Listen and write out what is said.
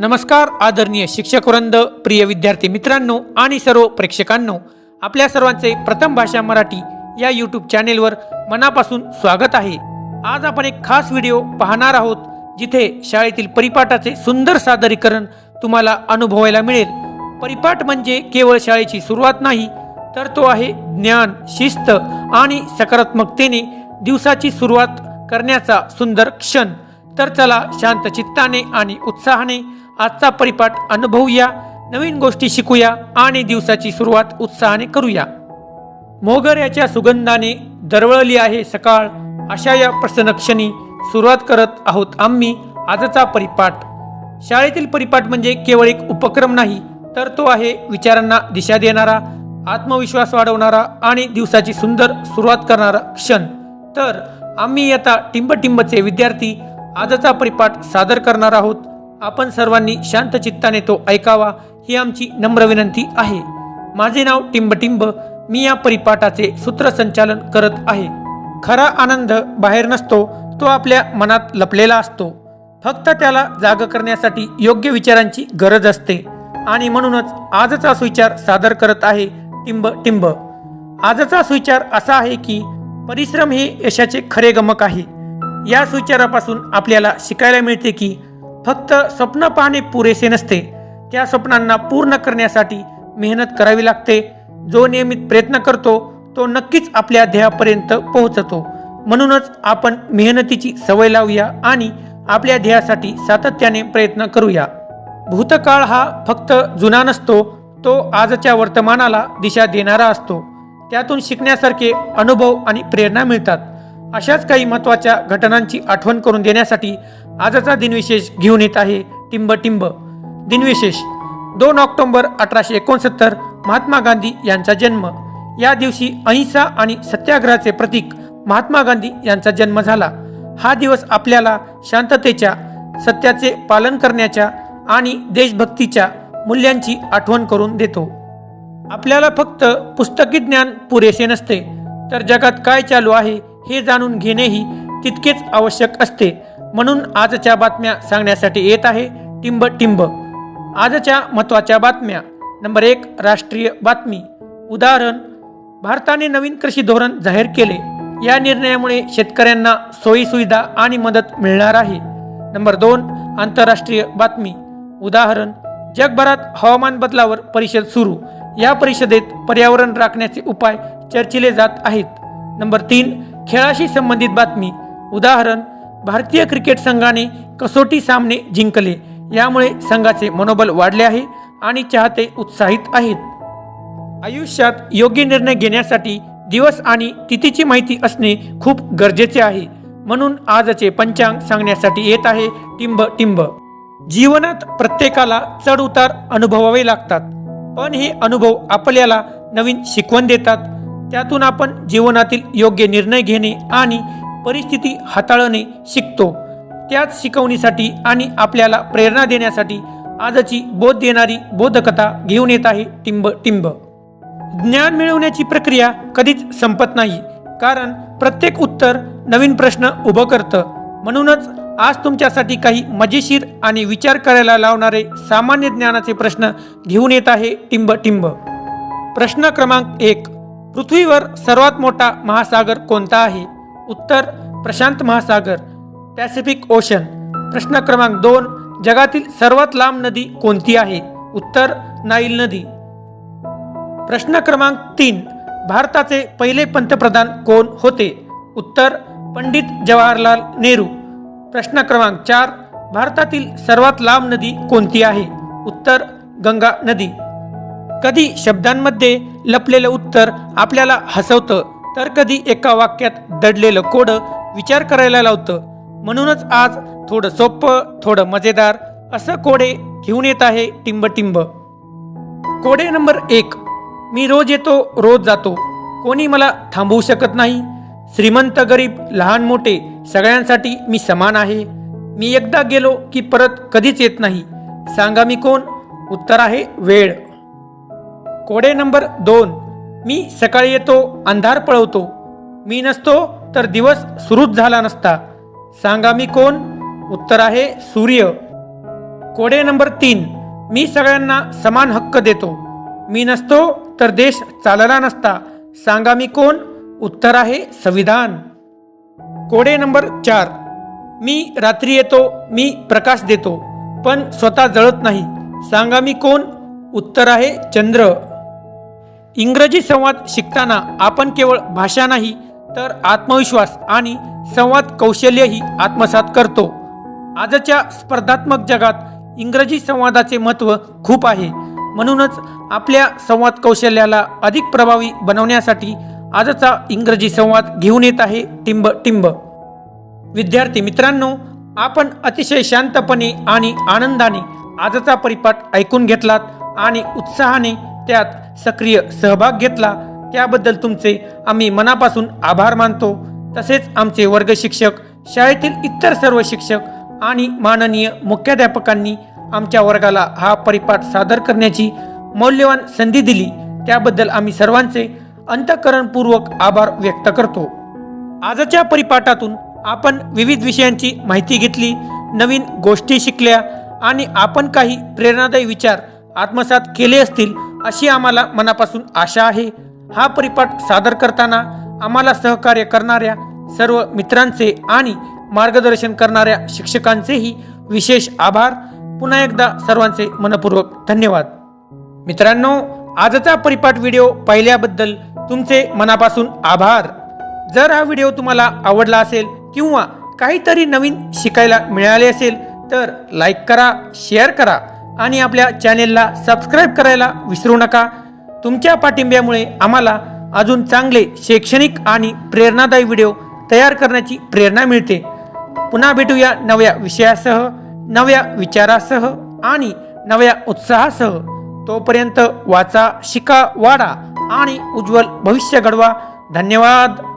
नमस्कार आदरणीय शिक्षक वृंद प्रिय विद्यार्थी मित्रांनो आणि सर्व प्रेक्षकांनो. आपल्या सर्वांचे प्रथम भाषा मराठी या यूट्यूब चॅनेलवर मनापासून स्वागत आहे. आज आपण एक खास व्हिडिओ पाहणार आहोत जिथे शाळेतील परिपाठाचे सुंदर सादरीकरण तुम्हाला अनुभवायला मिळेल. परिपाठ म्हणजे केवळ शाळेची सुरुवात नाही तर तो आहे ज्ञान शिस्त आणि सकारात्मकतेने दिवसाची सुरुवात करण्याचा सुंदर क्षण. तर चला शांत चित्ताने आणि उत्साहाने आजचा परिपाठ अनुभवूया नवीन गोष्टी शिकूया आणि दिवसाची सुरुवात उत्साहाने करूया. मोगऱ्याच्या सुगंधाने दरवळली आहे सकाळ. अशा या प्रसन्नक्षणी सुरुवात करत आहोत आम्ही आजचा परिपाठ. शाळेतील परिपाठ म्हणजे केवळ एक उपक्रम नाही तर तो आहे विचारांना दिशा देणारा आत्मविश्वास वाढवणारा आणि दिवसाची सुंदर सुरुवात करणारा क्षण. तर आम्ही आता टिंबटिंबचे विद्यार्थी आजचा परिपाठ सादर करणार आहोत. आपण सर्वांनी शांत चित्ताने तो ऐकावा ही आमची नम्र विनंती आहे. माझे नाव टिंबटिंब मी या परिपाठाचे सूत्रसंचालन करत आहे. खरा आनंद बाहेर नसतो तो आपल्या मनात लपलेला असतो. फक्त त्याला जाग करण्यासाठी योग्य विचारांची गरज असते. आणि म्हणूनच आजचा सुविचार सादर करत आहे टिंब टिंब आजचा सुविचार असा आहे की परिश्रम हे यशाचे खरे गमक आहे. या सुविचारापासून आपल्याला शिकायला मिळते की फक्त स्वप्न पाहणे पुरेसे नसते. त्या स्वप्नांना पूर्ण करण्यासाठी मेहनत करावी लागते. जो नियमित प्रयत्न करतो तो नक्कीच आपल्या ध्येयापर्यंत पोहोचतो. म्हणूनच आपण मेहनतीची सवय लावूया आणि आपल्या ध्येयासाठी सातत्याने प्रयत्न करूया. भूतकाळ हा फक्त जुना नसतो तो आजच्या वर्तमानाला दिशा देणारा असतो. त्यातून शिकण्यासारखे अनुभव आणि प्रेरणा मिळतात. अशाच काही महत्त्वाच्या घटनांची आठवण करून देण्यासाठी आजचा दिनविशेष घेऊन येत आहे टिंब टिंब. दिनविशेष दोन ऑक्टोंबर अठराशे एकोणसत्तर महात्मा गांधी यांचा जन्म. या दिवशी अहिंसा आणि सत्याग्रहाचे प्रतीक महात्मा गांधी यांचा जन्म झाला. हा दिवस आपल्याला शांततेच्या सत्याचे पालन करण्याच्या आणि देशभक्तीच्या मूल्यांची आठवण करून देतो. आपल्याला फक्त पुस्तकी ज्ञान पुरेसे नसते तर जगात काय चालू आहे हे जाणून घेणेही तितकेच आवश्यक असते. म्हणून आजच्या बातम्या सांगण्यासाठी येत आहे टिंब टिंब. आजच्या महत्त्वाच्या बातम्या. नंबर एक राष्ट्रीय बातमी. उदाहरण भारताने नवीन कृषी धोरण जाहीर केले. या निर्णयामुळे शेतकऱ्यांना सोयीसुविधा आणि मदत मिळणार आहे. नंबर दोन आंतरराष्ट्रीय बातमी. उदाहरण जगभरात हवामान बदलावर परिषद सुरू. या परिषदेत पर्यावरण राखण्याचे उपाय चर्चिले जात आहेत. नंबर तीन खेळाशी संबंधित बातमी. उदाहरण भारतीय क्रिकेट संघाने कसोटी सामने जिंकले यामुळे संघाचे मनोबल वाढले आहे आणि चाहते उत्साहित आहेत. आयुष्यात योग्य निर्णय घेण्यासाठी दिवस आणि तिथीची माहिती असणे खूप गरजेचे आहे. म्हणून आजचे पंचांग सांगण्यासाठी येत आहे टिंब टिंब. जीवनात प्रत्येकाला चढ उतार अनुभवावे लागतात. पण हे अनुभव आपल्याला नवीन शिकवण देतात. त्यातून आपण जीवनातील योग्य निर्णय घेणे आणि परिस्थिती हाताळणे शिकतो. त्याच शिकवणीसाठी आणि आपल्याला प्रेरणा देण्यासाठी आजची बोध देणारी बोधकथा घेऊन येत आहे टिंब टिंब. ज्ञान मिळवण्याची प्रक्रिया कधीच संपत नाही कारण प्रत्येक उत्तर नवीन प्रश्न उभं करतं. म्हणूनच आज तुमच्यासाठी काही मजेशीर आणि विचार करायला लावणारे सामान्य ज्ञानाचे प्रश्न घेऊन येत आहे टिंब टिंब. प्रश्न क्रमांक एक. पृथ्वीवर सर्वात मोठा महासागर कोणता आहे उत्तर प्रशांत महासागर पॅसिफिक ओशन. प्रश्न क्रमांक दोन जगातील सर्वात लांब नदी कोणती आहे? उत्तर नाईल नदी. प्रश्न क्रमांक तीन भारताचे पहिले पंतप्रधान कोण होते? उत्तर पंडित जवाहरलाल नेहरू. प्रश्न क्रमांक चार भारतातील सर्वात लांब नदी कोणती आहे? उत्तर गंगा नदी. कधी शब्दांमध्ये लपलेलं उत्तर आपल्याला हसवतं तर कधी एका वाक्यात दडलेलं कोडं विचार करायला लावतं. म्हणूनच आज थोडं सोपं थोडं मजेदार असं कोडे घेऊन येत आहे टिंब टिंब कोडे नंबर एक मी रोज येतो रोज जातो. कोणी मला थांबवू शकत नाही. श्रीमंत गरीब लहान मोठे सगळ्यांसाठी मी समान आहे. मी एकदा गेलो की परत कधीच येत नाही. सांगा मी कोण? उत्तर आहे वेळ. कोडे नंबर दोन. मी सकाळी येतो अंधार पळवतो. मी नसतो तर दिवस सुरूच झाला नसता. सांगा मी कोण? उत्तर आहे सूर्य. कोडे नंबर तीन. मी सगळ्यांना समान हक्क देतो. मी नसतो तर देश चालला नसता. सांगा मी कोण? उत्तर आहे संविधान. कोडे नंबर चार. मी रात्री येतो मी प्रकाश देतो पण स्वतः जळत नाही. सांगा मी कोण? उत्तर आहे चंद्र. इंग्रजी संवाद शिकताना आपण केवळ भाषा नाही तर आत्मविश्वास आणि संवाद कौशल्यही आत्मसात करतो. आजच्या स्पर्धात्मक जगात इंग्रजी संवादाचे महत्त्व खूप आहे. म्हणूनच आपल्या संवाद कौशल्याला अधिक प्रभावी बनवण्यासाठी आजचा इंग्रजी संवाद घेऊन येत आहे टिंब टिंब. विद्यार्थी मित्रांनो आपण अतिशय शांतपणे आणि आनंदाने आजचा परिपाठ ऐकून घेतलात आणि उत्साहाने त्यात सक्रिय सहभाग घेतला. त्याबद्दल तुमचे आम्ही मनापासून आभार मानतो. तसेच आमचे वर्ग शिक्षक शाळेतील इतर सर्व शिक्षक आणि माननीय मुख्याध्यापकांनी आमच्या वर्गाला हा परिपाठ सादर करण्याची मौल्यवान संधी दिली. त्याबद्दल आम्ही सर्वांचे अंतःकरणपूर्वक आभार व्यक्त करतो. आजच्या परिपाठातून आपण विविध विषयांची माहिती घेतली नवीन गोष्टी शिकल्या आणि आपण काही प्रेरणादायी विचार आत्मसात केले असतील अशी आम्हाला मनापासून आशा आहे. हा परिपाठ सादर करताना आम्हाला सहकार्य करणाऱ्या सर्व मित्रांचे आणि मार्गदर्शन करणाऱ्या शिक्षकांचेही विशेष आभार. पुन्हा एकदा सर्वांचे मनपूर्वक धन्यवाद. मित्रांनो आजचा परिपाठ व्हिडिओ पाहिल्याबद्दल तुमचे मनापासून आभार. जर हा व्हिडिओ तुम्हाला आवडला असेल किंवा काहीतरी नवीन शिकायला मिळाले असेल तर लाईक करा शेअर करा. आणि आपल्या चॅनेलला सबस्क्राईब करायला विसरू नका. तुमच्या पाठिंब्यामुळे आम्हाला अजून चांगले शैक्षणिक आणि प्रेरणादायी व्हिडिओ तयार करण्याची प्रेरणा मिळते. पुन्हा भेटूया नव्या विषयासह नव्या विचारासह आणि नव्या उत्साहासह. तोपर्यंत वाचा शिका वाडा आणि उज्ज्वल भविष्य घडवा. धन्यवाद.